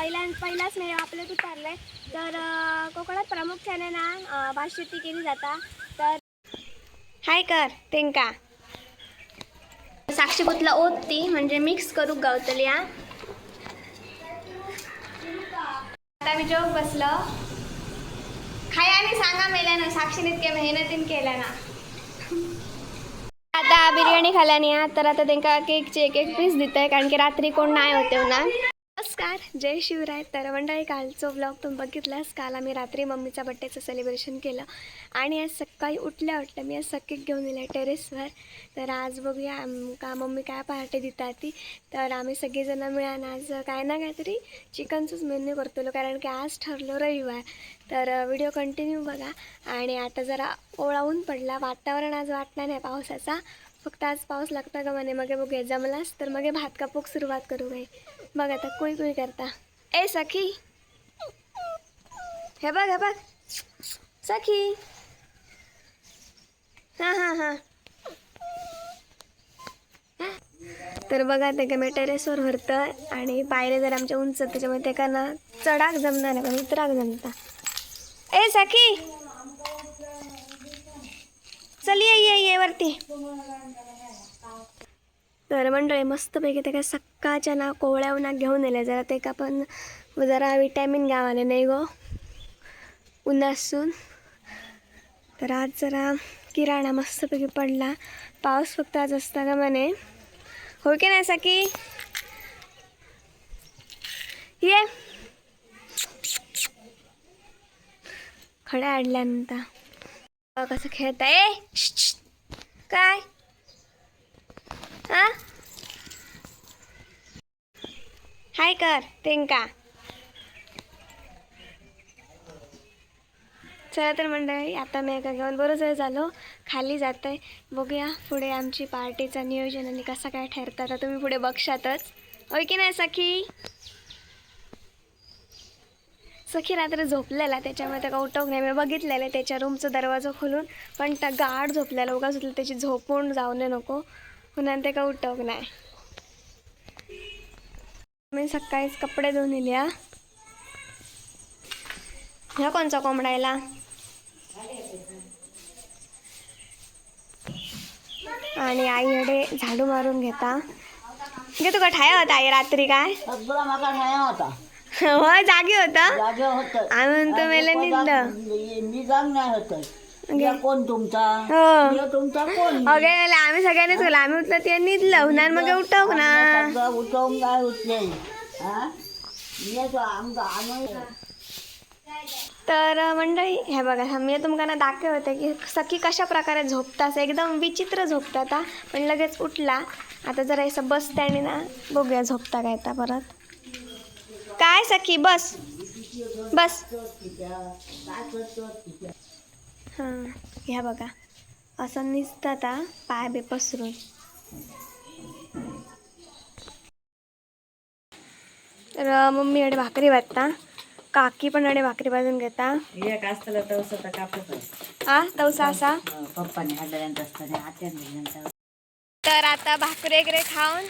पहिल्या पहिलाच मी आपल्यात उतरले तर कोकणात प्रामुख्याने ना भात शेती केली जाता. तर हाय कर तेंका साक्षी ओत ती म्हणजे मिक्स करूक गावतली हा. आता मी जोक बसलो. खाय आणि सांगा मेल्या ना साक्षीने इतक्या मेहनतीन केल्या ना आता बिर्याणी खाल्याने तर आता त्यांना केकचे एक एक पीस देत आहे कारण की रात्री कोण नाही होते ना नमस्कार जय शिवराय. तर मंडळी कालचं ब्लॉग तुम्ही बघितलास? काल आम्ही रात्री मम्मीच्या बड्डेचं सेलिब्रेशन केलं. आणि आज सकाळी उठल्या उठल्या मी आज सकेक घेऊन येईल टेरेसवर तर आज बघूया आम- का मम्मी काय पार्टी देतात ती. तर आम्ही सगळेजणं मिळून आज काय ना काहीतरी चिकनचंच मेन्यू करतो कारण की आज ठरलो रविवार. तर व्हिडिओ कंटिन्यू बघा. आणि आता जरा ओळावून पडला. वातावरण आज वाटणार नाही पावसाचा. फक्त आज पाऊस लागता का म्हणे मग बघूया. जमलास तर मग भात कापूक सुरुवात करू काही बघ आता कुई कुई करता. ए सखी. हे बघ हे बघ. सखी. हां हां हां. तर बघा ते का मी टेरेसवर भरतं आणि पायरे जर आमच्या उंच त्याच्यामुळे ते का ना चढाक जमणार नाही पण उतराक जमता. ए सखी. चल ये ये ये वरती. तर मंडळी मस्तपैकी ते काय सकाळच्या ना कोवळ्या उन्हात घेऊन येल्या जरा ते का पण जरा विटॅमिन गावाने नाही गो. उन्हासून तर आज जरा किराणा मस्तपैकी पडला. पाऊस फक्त आज असता का म्हणे. हो की नाही सकी ये. खड्या अडल्यानंतर. कसं खेळताय. ए काय? हा? हाय कर तेंका चला तर मंडळी आता मी एका घेऊन बरोच वेळ झालो. खाली जात आहे बघूया पुढे आमची पार्टीचं नियोजन आणि कसं काय ठरतं. आता तुम्ही पुढे बघशातच. होय की नाही सखी? सखी रात्री झोपलेला त्याच्यामुळे त्या उठवक नाही. मी बघितलेलं त्याच्या रूमचा दरवाजा खोलून. पण त्या गाढ झोपलेला. उगा झोपलं त्याची झोपून जाऊ नये नको. म्हणून ते का उठवक नाही? मी सकाळीच कपडे धुवून हा ह्या कोणचा कोंबडायला? आणि आईकडे झाडू मारून घेता. घे तुका ठाया होता आई रात्री काय? सगळा माका ठाया होता. जागी होता? जागे होत. आम्ही म्हणतो मेले निघलं मी जाग नाही होत. या कोण तुमचा? हो. या तुमचा कोण? अगे आम्ही सगळ्यांनीच गेलो आम्ही उठलं ते निघलं. उन्हान मग उठवक ना. सगळं उठवून काय उठले हा? मी असं आमचा आम्ही तर मंडळी हे बघा हा मी तुम्हाला दाखवते की सखी कशा प्रकारे झोपतास एकदम विचित्र झोपतात हा. पण लगेच उठला. आता जरा असं बसते आणि ना बघूया झोपता काय आता परत. काय सखी? बस. बस. हां ह्या बघा. असं निसतात हा, पाय बे पसरून. तर मम्मी अडे भाकरी वाटता? काकी पण अडे भाकरी भाजून घेता? एक असताना तर स्वतः कापत हा तवसा असा? पप्पाने असताना तर आता भाकरी वगैरे खाऊन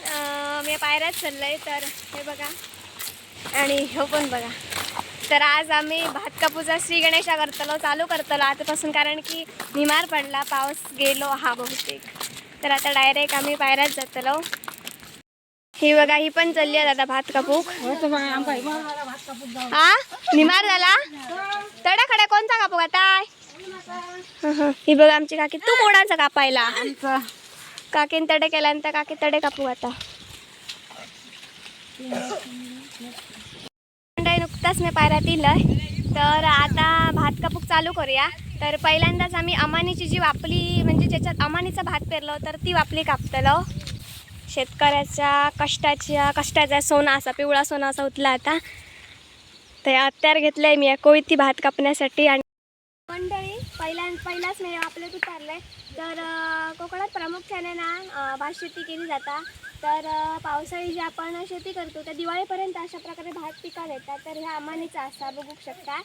मी पायऱ्यात चाललंय तर हे बघा. आणि हो पण बघा. तर आज आम्ही भात कापूचा श्री गणेशा करतलो चालू करतलो आतापासून कारण की निमार पडला पाऊस गेलो हा बहुतेक. तर आता डायरेक्ट आम्ही पायऱ्यात जातलो. ही बघा ही पण चालली आहे दादा भात कापूक हा? निमार झाला? तडा खडा कोणता कापूक आता ही बघा आमची काकी तू कोणाचा कापायला. काकीन तडे केल्यानंतर काकी तडे कापू आता. आत्ताच मी पायऱ्यात इलंय तर आता भात कापूक चालू करूया. तर पहिल्यांदाच आम्ही अमानीची जी वापली म्हणजे ज्याच्यात अमानीचा भात पेरलो तर ती वापली कापतलो. शेतकऱ्याच्या कष्टाच्या कष्टाचा सोना असा पिवळा सोना असा उतला आता. तर हत्यार आहे मी कोयती भात कापण्यासाठी आणि मंडळी पहिल्या पहिलाच मी आपल्यात आहे तर कोकणात प्रामुख्याने ना भात शेती केली जाता. तर पावसाळी जी आपण शेती करतो त्या दिवाळीपर्यंत अशा प्रकारे भात पिकाला येतात तर ह्या अमानीचा असा बघू शकता.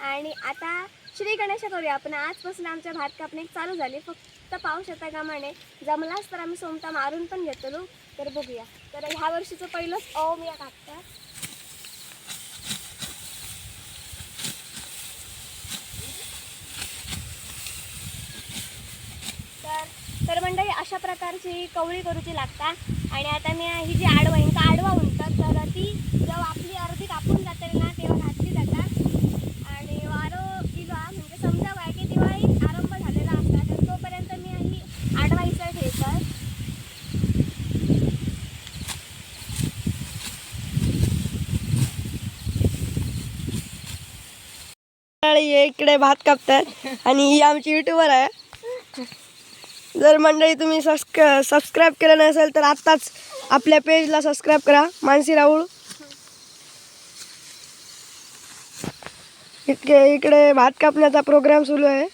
आणि आता श्री गणेश करूया आपण. आजपासून आमच्या भात कापणी चालू झाली. फक्त पाऊस येता कामाने जमलाच तर आम्ही सोमता मारून पण घेतलो. तर बघूया. तर ह्या वर्षीचं पहिलंच ओम या कापतात. अशा प्रकारची कवळी करूची लागता आणि आता मी ही जी आडवा हिंका आडवा म्हणतात तर ती जेव्हा आपली अर्धी कापून जाते ना तेव्हा घातली जातात. आणि वारो इलो म्हणजे समजा बाय की दिवाळी आरंभ झालेला असता तर तोपर्यंत मी ही आडवा इसळ ठेवतात इकडे भात कापतात. आणि ही आमची युट्यूबर आहे. जर मंडळी तुम्ही सबस्क सबस्क्राईब केलं नसेल तर आत्ताच आपल्या पेजला सबस्क्राईब करा. मानसी राऊळ. इतके इकडे भात कापण्याचा प्रोग्राम सुरू आहे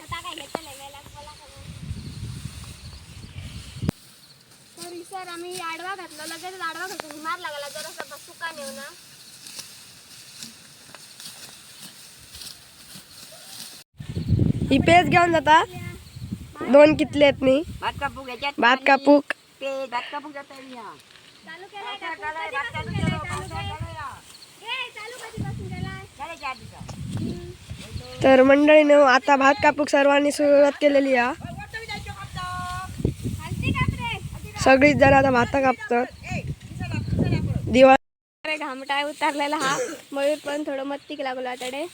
आता काय घेतलं लेवायला मला तर ही सर आम्ही आडवा घातलो लगेच आडवा घातलो मार लागला जरा सुका नेऊ ना ही पेज घेऊन जाता. दोन कितले आहेत मी भात कापूक याच्यात भात कापूक. ते भात कापूक जाता या. चालू केलाय का? कधीपासून केलाय? चालू केलाय? ए, चालू कधीपासून केलाय? तर मंडळीनं आता भात कापूक सर्वांनी सुरुवात केलेली रे? सगळीच जण आता भाता कापतात. दिवाळी अरे घामटा उतारलेला हा. मयूर पण थोडं मत्तीक लागलो आतडे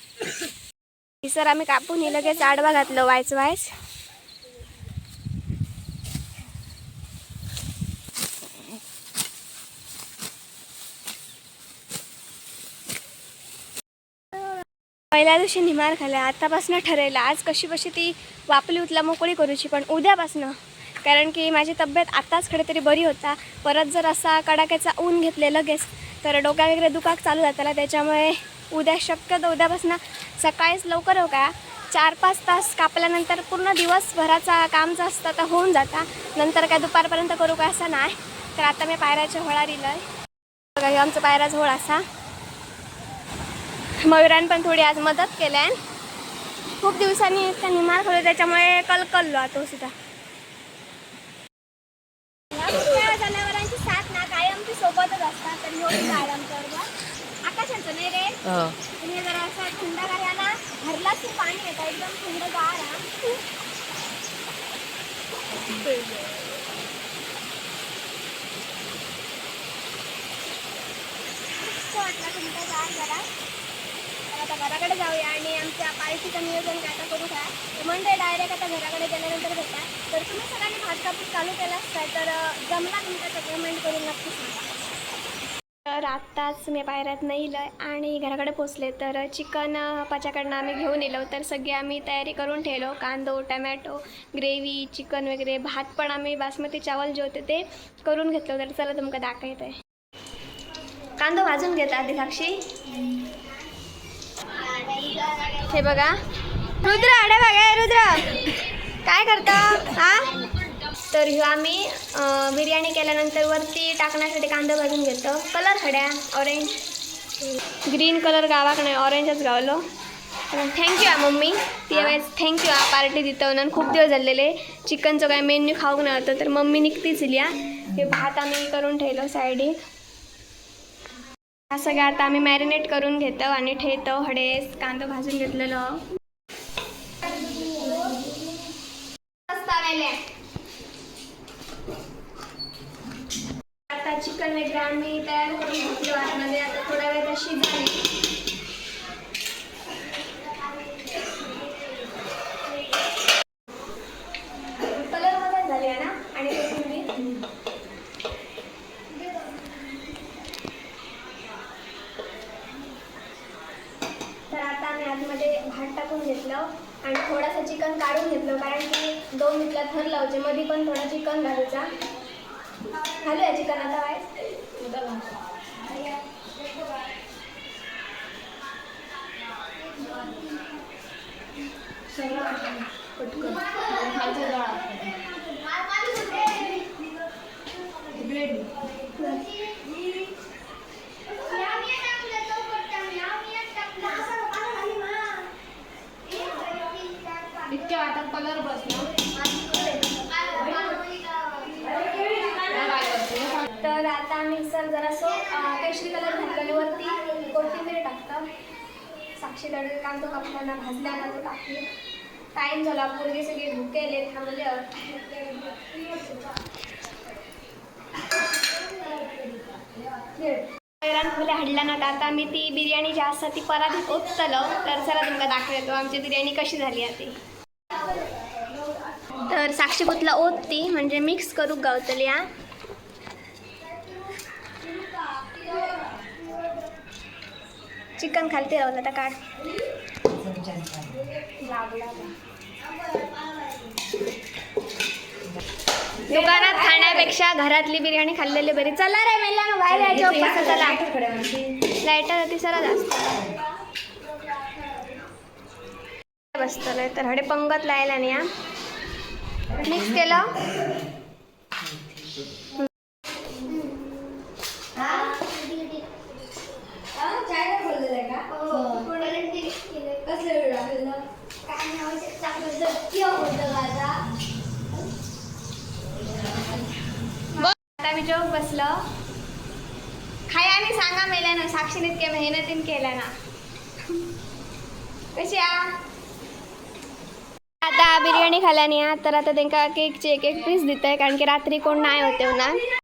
सर आम्ही कापून हे लगेच आडवा घातलं वायच वायच. पहिल्या दिवशी निमार खाल्ला आतापासनं ठरेल आज कशी कशी ती वापली उतला मोकळी करूची पण उद्यापासनं. कारण की माझी तब्येत आत्ताच खडे तरी बरी होता. परत जर असा कडाक्याचा ऊन घेतले लगेच तर डोक्या वगैरे दुखाक चालू जाताला त्याच्यामुळे उद्या शक्यतो उद्यापासून सकाळीच लवकर हो का? चार पाच तास कापल्यानंतर पूर्ण दिवसभराचा कामचं असतं तर होऊन जाता. नंतर काय दुपारपर्यंत करू का असं नाही. तर आता मी पायऱ्याच्या होळा दिलं बघा आमचा आमचं पायराचा होळ असा. मयुरान पण थोडी आज मदत केल्या खूप दिवसांनी इतका निमार खाल्लो त्याच्यामुळे कलकललो आता सुद्धा या जनावरांची साथ ना कायमची सोबतच असतात तर ह्यो बी आहे आमच्याबरोबर आकाशाचं नाही तुम्ही जरा असं थंड करायला भरला खूप पाणी येतं एकदम थंड गार हा. मस्त वाटलं जरा. तर आता घराकडे जाऊया आणि आमच्या पाळशीचं नियोजन काय आता करू काय? म्हणते डायरेक्ट आता घराकडे गेल्यानंतर भेटा तर तुम्ही सगळ्यांनी भात कापूस चालू केला असता तर जमला तुमच्या कमेंट करून नक्की सांगा. तर आत्ताच मी पायऱ्यात नाही इलं आणि घराकडे पोचले. तर चिकन पाच्याकडनं आम्ही घेऊन येलो. तर सगळी आम्ही तयारी करून ठेवलो कांदो टमॅटो ग्रेव्ही चिकन वगैरे भात पण आम्ही बासमती चावल जे होते ते करून घेतलो. तर चला तुमका दाखवत आहे कांदो भाजून घेत आधी साक्षी हे बघा. रुद्र अडे बघा रुद्र. काय करता? हा? तर ह्यो आम्ही बिर्याणी केल्यानंतर वरती टाकण्यासाठी कांदा भाजून घेतो. कलर खड्या ऑरेंज ग्रीन कलर गावाक नाही? ऑरेंजच गावलो. थँक्यू हा. मम्मी ती वेळेस थँक्यू हा पार्टी दितं म्हणून. खूप दिवस झालेले. चिकनचं काय मेन्यू खाऊक नव्हतं तर मम्मी निघतीच इल्या हे भात आम्ही करून ठेवलो साईडीक हा सगळं आता आम्ही मॅरिनेट करून घेतो आणि ठेवतो. हडेस कांदा भाजून घेतलेलो. आता चिकन वगैरे आम्ही तयार करून घेतलो आतमध्ये. आता थोडा वेळ तशी झाली कलर झाली आहे ना? आणि तर आता आम्ही आतमध्ये भात टाकून घेतलं आणि थोडासा चिकन काढून घेतलं कारण की दोन मिनिटला थर लावचे मध्ये पण थोडा चिकन घालायचा घालूया चिकन आता वाय तर आता आम्ही सर जरासं केशरी कलर घातलेले साक्षी कोथिंबीर काम तो कापताना भाजला ना तो टाकली टाइम झाला पोरगे सगळे भुकेले थांबले वैरण खुले हाडला ना आता. आम्ही ती बिर्याणी जी आसा ती परत ओततलो तर चला तुमकां दाखवतो आमची बिर्याणी कशी झाली आहे ती. तर साक्षीपुतला ओतती म्हणजे मिक्स करूक गावतली हा. चिकन खालते रावलं आता काढ. दुकानात खाण्यापेक्षा घरातली बिर्याणी खाल्लेली बरी. चला रे मेला ना बाहेर यायचं चला लाईटर होती सरा जास्त. बसतलोय तर हडे पंगत लायला नाही मिक्स केलं? आता मी जोक बसलं. खाय आणि सांगा मेल्या ना साक्षीने इतक्या मेहनतीन केल्या ना. कशी आता बिर्याणी खाल्यानी आ तर आता त्यांका केकचे एक एक पीस दित आहे कारण की रात्री कोण नाही होते ना.